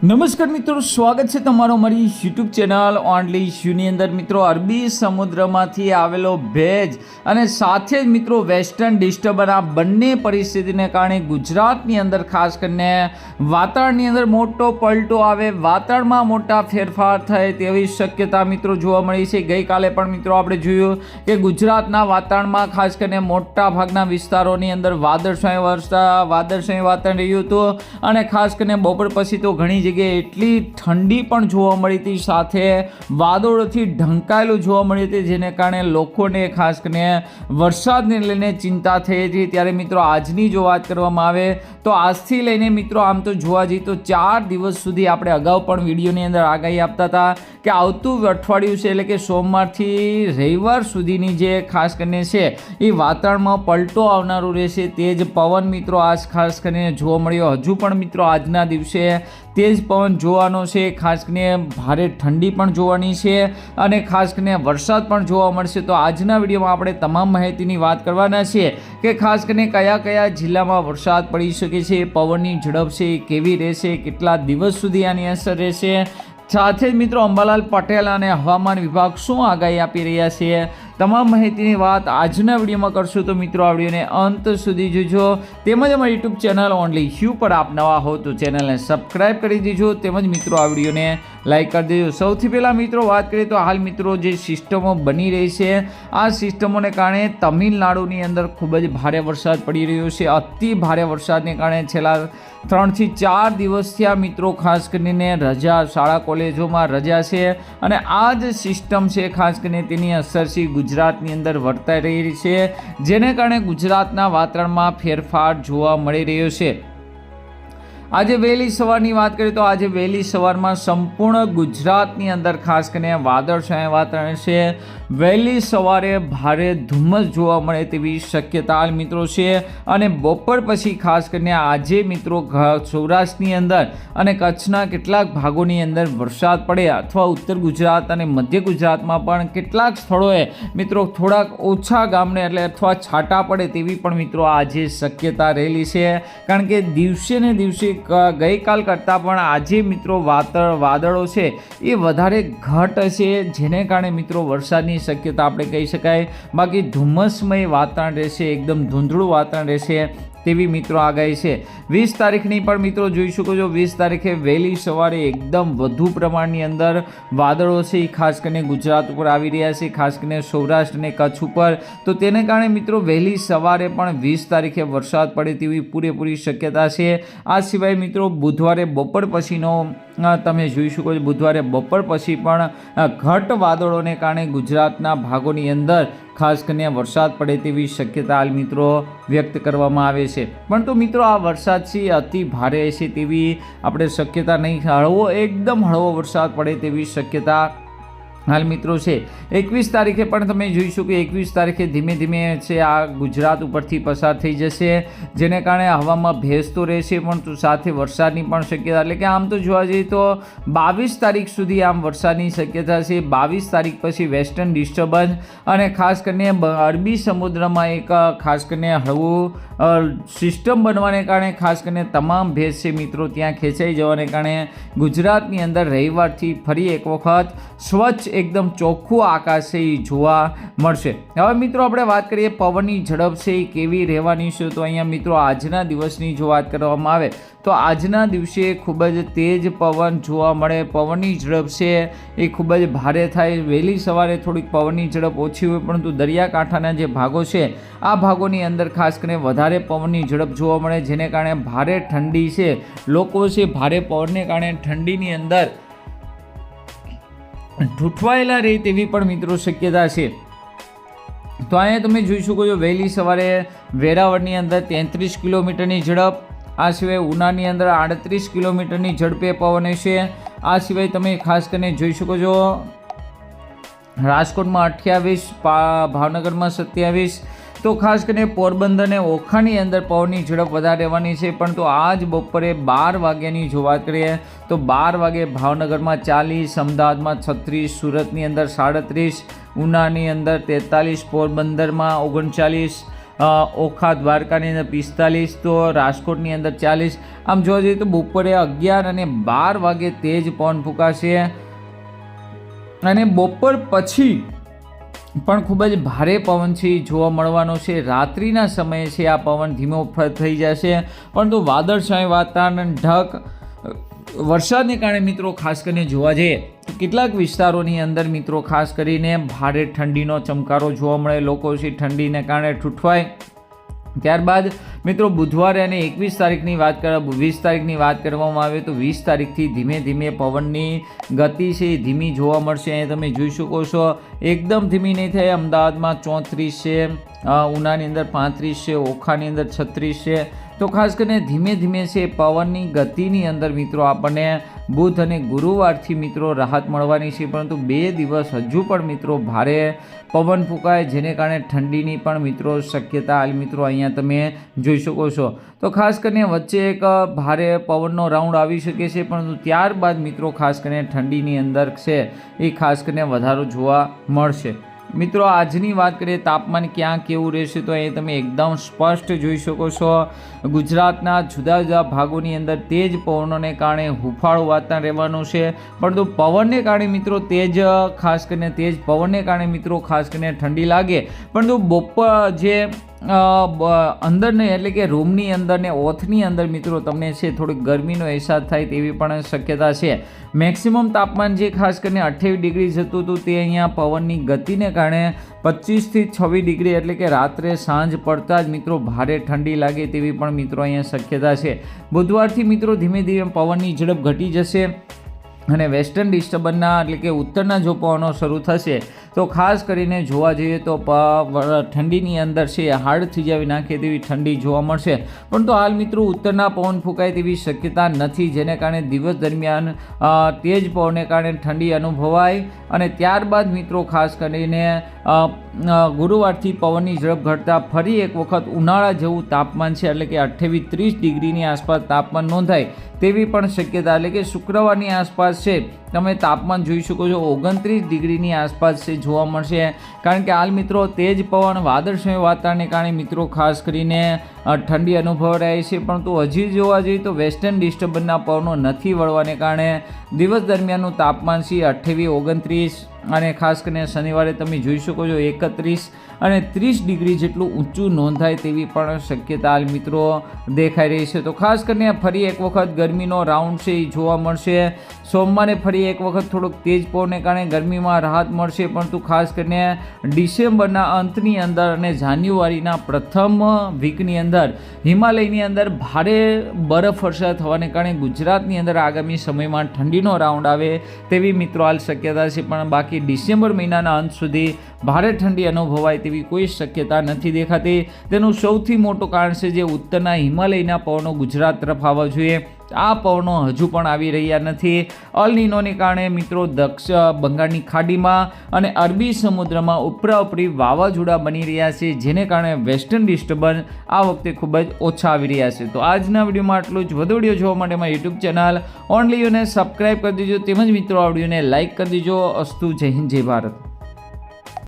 નમસ્કાર મિત્રો, સ્વાગત છે તમારો મારી યુટ્યુબ ચેનલ ઓનલી ઇશ્યુની અંદર. મિત્રો, અરબી સમુદ્રમાંથી આવેલો ભેજ અને સાથે જ મિત્રો વેસ્ટર્ન ડિસ્ટર્બન આ બંને પરિસ્થિતિને કારણે ગુજરાતની અંદર, ખાસ કરીને વાતાવરણની અંદર મોટો પલટો આવે, વાતાવરણમાં મોટા ફેરફાર થાય તેવી શક્યતા મિત્રો જોવા મળી છે. ગઈકાલે પણ મિત્રો આપણે જોયું કે ગુજરાતના વાતાવરણમાં ખાસ કરીને મોટા ભાગના વિસ્તારોની અંદર વાદળછાયું વરસતા વાદળછાયું વાતાવરણ રહ્યું હતું અને ખાસ કરીને બપોર પછી તો ઘણી જગ્યાએ એટલી ઠંડી પણ જોવા મળી હતી. સાથે વાદળોથી ઢંકાયેલું જોવા મળી હતી, જેને કારણે લોકોને, ખાસ કરીને વરસાદને લઈને ચિંતા થઈ હતી. ત્યારે મિત્રો, આજની જો વાત કરવામાં આવે, તો આજથી લઈને મિત્રો, આમ તો જોવા જઈએ તો ચાર દિવસ સુધી આપણે અગાઉ પણ વિડીયોની અંદર આગાહી આપતા હતા કે આવતું અઠવાડિયું છે, એટલે કે સોમવારથી રવિવાર સુધીની જે ખાસ કરીને છે, એ વાતાવરણમાં પલટો આવનારું રહેશે. તે જ પવન મિત્રો, આજ ખાસ કરીને જોવા મળ્યો. હજુ પણ મિત્રો, આજના દિવસે તેજ પવન જોવાનો છે. ખાસ કરીને ભારે ઠંડી પણ જોવાની છે અને ખાસ કરીને વરસાદ પણ જોવા મળશે. તો આજના વિડીયોમાં આપણે તમામ માહિતીની વાત કરવાના છીએ કે ખાસ કરીને કયા કયા જિલ્લામાં વરસાદ પડી શકે છે, પવનની ઝડપ છે, કેવી રહેશે, કેટલા દિવસ સુધી આની અસર રહેશે. સાથે જ મિત્રો અંબાલાલ પટેલ અને હવામાન વિભાગ શું આગાહી આપી રહ્યા છે? તમામ માહિતીની વાત આજના વિડીયોમાં કરશું. તો મિત્રો, આ વિડીયોને અંત સુધી જોજો. તેમજ અમારી યુટ્યુબ ચેનલ ઓનલી હ્યુ પર આપ નવા હો તો ચેનલને સબસ્ક્રાઈબ કરી દેજો. તેમજ મિત્રો, આ વિડીયોને લાઈક કરી દેજો. સૌથી પહેલાં મિત્રો, વાત કરીએ તો હાલ મિત્રો જે સિસ્ટમો બની રહી છે, આ સિસ્ટમોને કારણે તમિલનાડુની અંદર ખૂબ જ ભારે વરસાદ પડી રહ્યો છે. અતિ ભારે વરસાદને કારણે છેલ્લા ત્રણથી ચાર દિવસથી આ મિત્રો, ખાસ કરીને રજા શાળા કોલેજોમાં રજા છે. અને આ જ સિસ્ટમ છે, ખાસ કરીને તેની અસર છે ગુજરાતની અંદર વર્તાઈ રહી છે, જેને કારણે ગુજરાતના વાતાવરણમાં ફેરફાર જોવા મળી રહ્યો છે. આજે વહેલી સવારની વાત કરીએ તો આજે વહેલી સવારમાં સંપૂર્ણ ગુજરાતની અંદર ખાસ કરીને વાદળછાયા વાતાવરણ છે. વહેલી સવારે ભારે ધુમ્મસ જોવા મળે તેવી શક્યતા મિત્રો છે. અને બપોર પછી ખાસ કરીને આજે મિત્રો સૌરાષ્ટ્રની અંદર અને કચ્છના કેટલાક ભાગોની અંદર વરસાદ પડે અથવા ઉત્તર ગુજરાત અને મધ્ય ગુજરાતમાં પણ કેટલાક સ્થળોએ મિત્રો થોડાક ઓછા ગામને એટલે અથવા છાંટા પડે તેવી પણ મિત્રો આજે શક્યતા રહેલી છે. કારણ કે દિવસે ને દિવસે ગઈકાલ કરતાં પણ આજે મિત્રો વાતળ વાદળો છે. એ વધારે ઘટ છે જેને કારણે મિત્રો વરસાદની શક્યતા આપણે કહી શકાય. બાકી ધુમ્મસમય વાતાવરણ રહેશે એકદમ ધૂંધળું વાતાવરણ રહેશે. તેવી મિત્રો આગાહી છે. વીસ તારીખની પણ મિત્રો જોઈ શકો છો. વીસ તારીખે વહેલી સવારે એકદમ વધુ પ્રમાણની અંદર વાદળો છે. એ ખાસ કરીને ગુજરાત ઉપર આવી રહ્યા છે. ખાસ કરીને સૌરાષ્ટ્ર અને કચ્છ ઉપર. તો તેને કારણે મિત્રો વહેલી સવારે પણ વીસ તારીખે વરસાદ પડે તેવી પૂરેપૂરી શક્યતા છે. આ સિવાય મિત્રો બુધવારે બપોર પછીનો તમે જોઈ શકો છો. બુધવારે બપોર પછી પણ ઘટ વાદળોને કારણે ગુજરાતના ભાગોની અંદર ખાસ કરીને વરસાદ પડે તેવી શક્યતા હાલ મિત્રો વ્યક્ત કરવામાં આવે છે. પણ તો મિત્રો આ વરસાદ છે અતિ ભારે છે તેવી આપણે શક્યતા નહીં. હળવો, એકદમ હળવો વરસાદ પડે તેવી શક્યતા હાલ મિત્રો છે, એકવીસ તારીખે પણ તમે જોઈ શકો એકવીસ તારીખે ધીમે ધીમે છે આ ગુજરાત ઉપરથી પસાર થઈ જશે, જેને કારણે હવામાં ભેજ તો રહેશે પણ સાથે વરસાદની પણ શક્યતા, એટલે કે આમ તો જોવા જઈએ તો બાવીસ તારીખ સુધી આમ વરસાદની શક્યતા છે, બાવીસ તારીખ પછી વેસ્ટર્ન ડિસ્ટર્બન્સ અને ખાસ કરીને અરબી સમુદ્રમાં એક ખાસ કરીને હળવું સિસ્ટમ બનવાને કારણે ખાસ કરીને તમામ ભેજ છે મિત્રો ત્યાં ખેંચાઈ જવાને કારણે ગુજરાતની અંદર રવિવારથી ફરી એક વખત સ્વચ્છ એકદમ ચોખ્ખું આકાશ છે એ જોવા મળશે. હવે મિત્રો આપણે વાત કરીએ પવનની ઝડપ છે એ કેવી રહેવાની છે, તો અહીંયા મિત્રો આજના દિવસની જો વાત કરવામાં આવે, તો આજના દિવસે ખૂબ જ તેજ પવન જોવા મળે, પવનની ઝડપ છે એ ખૂબ જ ભારે થાય. વહેલી સવારે થોડીક પવનની ઝડપ ઓછી હોય, પરંતુ દરિયાકાંઠાના જે ભાગો છે, આ ભાગોની અંદર ખાસ કરીને વધારે પવનની ઝડપ જોવા મળે, જેને કારણે ભારે ઠંડી છે. લોકો છે, ભારે પવનને કારણે ઠંડીની અંદર ઠૂંઠવાયેલા રહે તેવી પણ મિત્રો શક્યતા છે. તો અહીંયા તમે જોઈ શકો છો, વહેલી સવારે વેરાવળની અંદર તેત્રીસ કિલોમીટરની ઝડપ, આ સિવાય ઉનાની અંદર આડત્રીસ કિલોમીટરની ઝડપે પવન છે આ સિવાય તમે ખાસ કરીને જોઈ શકો છો, રાજકોટમાં અઠ્યાવીસ ભાવનગરમાં સત્યાવીસ. તો ખાસ કરીને પોરબંદર અને ઓખાની અંદર પવનની ઝડપ વધારે રહેવાની છે પરંતુ આજ બપોરે બાર વાગ્યાની જો વાત કરીએ તો બાર વાગે ભાવનગરમાં ચાલીસ, અમદાવાદમાં છત્રીસ, સુરતની અંદર સાડત્રીસ, ઉનાની અંદર તેતાલીસ, પોરબંદરમાં ઓગણચાલીસ ઓખા દ્વારકાની અંદર પિસ્તાલીસ, તો રાજકોટની અંદર ચાલીસ. આમ જોવા જઈએ તો બપોરે અગિયાર અને બાર વાગે તેજ પવન ફૂંકાશે. અને બપોર પછી પણ ખૂબ જ ભારે પવન છે જોવા મળવાનો છે. રાત્રિના સમયે છે આ પવન ધીમો થઈ જશે. પરંતુ વાદળછાયું વાતાવરણ ઢક વરસાદને કારણે મિત્રો, ખાસ કરીને જોવા જઈએ તો કેટલાક વિસ્તારોની અંદર મિત્રો, ખાસ કરીને ભારે ઠંડીનો ચમકારો જોવા મળે. લોકો છે ઠંડીને કારણે ઠૂઠવાય. ત્યારબાદ મિત્રો, બુધવારે અને એકવીસ તારીખની વાત કર, વીસ તારીખની વાત કરવામાં આવે તો વીસ તારીખથી ધીમે ધીમે પવનની ગતિ છે, ધીમી જોવા મળશે. અહીં તમે જોઈ શકો છો, એકદમ ધીમી નહીં થાય. અમદાવાદમાં ચોત્રીસ છે ઉનાની અંદર પાંત્રીસ છે, ઓખાની અંદર છત્રીસ છે. તો ખાસ કરીને ધીમે ધીમે છે પવનની ગતિની અંદર મિત્રો આપણને બુધ અને ગુરુવારથી મિત્રો રાહત મળવાની છે. પરંતુ બે દિવસ હજુ પણ મિત્રો ભારે પવન ફૂંકાય, જેને કારણે ઠંડીની પણ મિત્રો શક્યતા હાલ મિત્રો અહીંયા તમે જોઈ શકો છો. તો ખાસ કરીને વચ્ચે એક ભારે પવનનો રાઉન્ડ આવી શકે છે, પરંતુ ત્યારબાદ મિત્રો ખાસ કરીને ઠંડીની અંદર છે, એ ખાસ કરીને વધારો જોવા મળશે. મિત્રો, આજની વાત કરીએ, તાપમાન ક્યાં કેવું રહેશે, તો એ તમે એકદમ સ્પષ્ટ જોઈ શકો છો. ગુજરાતના જુદા જુદા ભાગોની અંદર તેજ પવનોને કારણે હુફાળું વાતાવરણ રહેવાનું છે, પરંતુ પવનને કારણે મિત્રો તેજ ખાસ કરીને તેજ પવનને કારણે મિત્રો ખાસ કરીને ઠંડી લાગે. પરંતુ બપોર જે અ, બ- અંદર ને એટલે કે રૂમની અંદર ને ઓથની અંદર મિત્રો તમને છે થોડીક ગરમીનો અહેસાસ થાય તેવી પણ શક્યતા છે. મેક્સિમમ તાપમાન જે ખાસ કરીને અઠ્યાવીસ ડિગ્રી જતું હતું તે અહીંયા પવનની ગતિને કારણે પચીસથી છવ્વીસ ડિગ્રી એટલે કે રાત્રે સાંજ પડતા જ મિત્રો ભારે ઠંડી લાગે તેવી પણ મિત્રો અહીંયા શક્યતા છે. બુધવારથી મિત્રો ધીમે ધીમે પવનની ઝડપ ઘટી જશે અને વેસ્ટર્ન ડિસ્ટર્બન્સના એટલે કે ઉત્તરના જો પવનો શરૂ થશે તો ખાસ કરીને જોવા જઈએ તો ઠંડીની અંદર છે હાડ થીજાવી નાખે તેવી ઠંડી જોવા મળશે. પરંતુ હાલ મિત્રો ઉત્તરના પવન ફૂંકાય તેવી શક્યતા નથી, જેને કારણે દિવસ દરમિયાન તેજ પવનને કારણે ઠંડી અનુભવાય. અને ત્યારબાદ મિત્રો ખાસ કરીને ગુરુવારથી પવનની ઝડપ ઘટતા ફરી એક વખત ઉનાળા જેવું તાપમાન છે. એટલે કે અઠ્યાવીસ ત્રીસ ડિગ્રીની આસપાસ તાપમાન નોંધાય તેવી પણ શક્યતા. એટલે કે શુક્રવારની આસપાસ છે. તમે તાપમાન જોઈ શકો છો. ઓગણત્રીસ ડિગ્રીની આસપાસ છે જોવા મળશે. કારણ કે હાલ મિત્રો તેજ પવન વાદળછાયું વાતાવરણને કારણે મિત્રો ખાસ કરીને ઠંડી અનુભવાય છે, પરંતુ હજી જોવા જઈએ તો વેસ્ટર્ન ડિસ્ટર્બન્સના પવનો નથી વળવાને કારણે દિવસ દરમિયાનનું તાપમાન છે અઠ્ઠાવીસ ઓગણત્રીસ અને ખાસ કરીને શનિવારે તમે જોઈ શકો છો એકત્રીસ અને ત્રીસ ડિગ્રી જેટલું ઊંચું નોંધાય તેવી પણ શક્યતા મિત્રો દેખાઈ રહી છે. તો ખાસ કરીને ફરી એક વખત ગરમીનો રાઉન્ડ છે, એ જોવા મળશે. સોમવારે ફરી એક વખત થોડુંક તેજ પવનને કારણે ગરમીમાં રાહત મળશે, પરંતુ ખાસ કરીને ડિસેમ્બરના અંતની અંદર અને જાન્યુઆરીના પ્રથમ વીકની અંદર હિમાલયની અંદર ભારે બરફ વર્ષા થવાને કારણે ગુજરાતની અંદર આગામી સમયમાં ઠંડીનો રાઉન્ડ આવે તેવી મિત્રો હાલ શક્યતા છે, પણ બાકી ડિસેમ્બર મહિનાના અંત સુધી ભારે ઠંડી અનુભવાય તેવી કોઈ શક્યતા નથી દેખાતી. તેનું સૌથી મોટું કારણ છે જે ઉત્તરના હિમાલયના પવનો ગુજરાત તરફ આવવા જોઈએ. આ પવનો હજુ પણ આવી રહ્યા નથી. અલ નીનોને કારણે મિત્રો દક્ષ બંગાળની ખાડીમાં અને અરબી સમુદ્રમાં ઉપરા ઉપરી વાવાઝોડા બની રહ્યા છે, જેને કારણે વેસ્ટર્ન ડિસ્ટર્બન્સ આ વખતે ખૂબ જ ઓછા આવી રહ્યા છે. તો આજના વિડીયોમાં આટલું જ. વધુ વીડિયો જોવા માટે મારી યુટ્યુબ ચેનલ ઓનલી યુને સબસ્ક્રાઈબ કરી દેજો. તેમજ મિત્રો આ વિડીયોને લાઇક કરી દેજો. અસ્તુ જય હિન્દ, જય ભારત.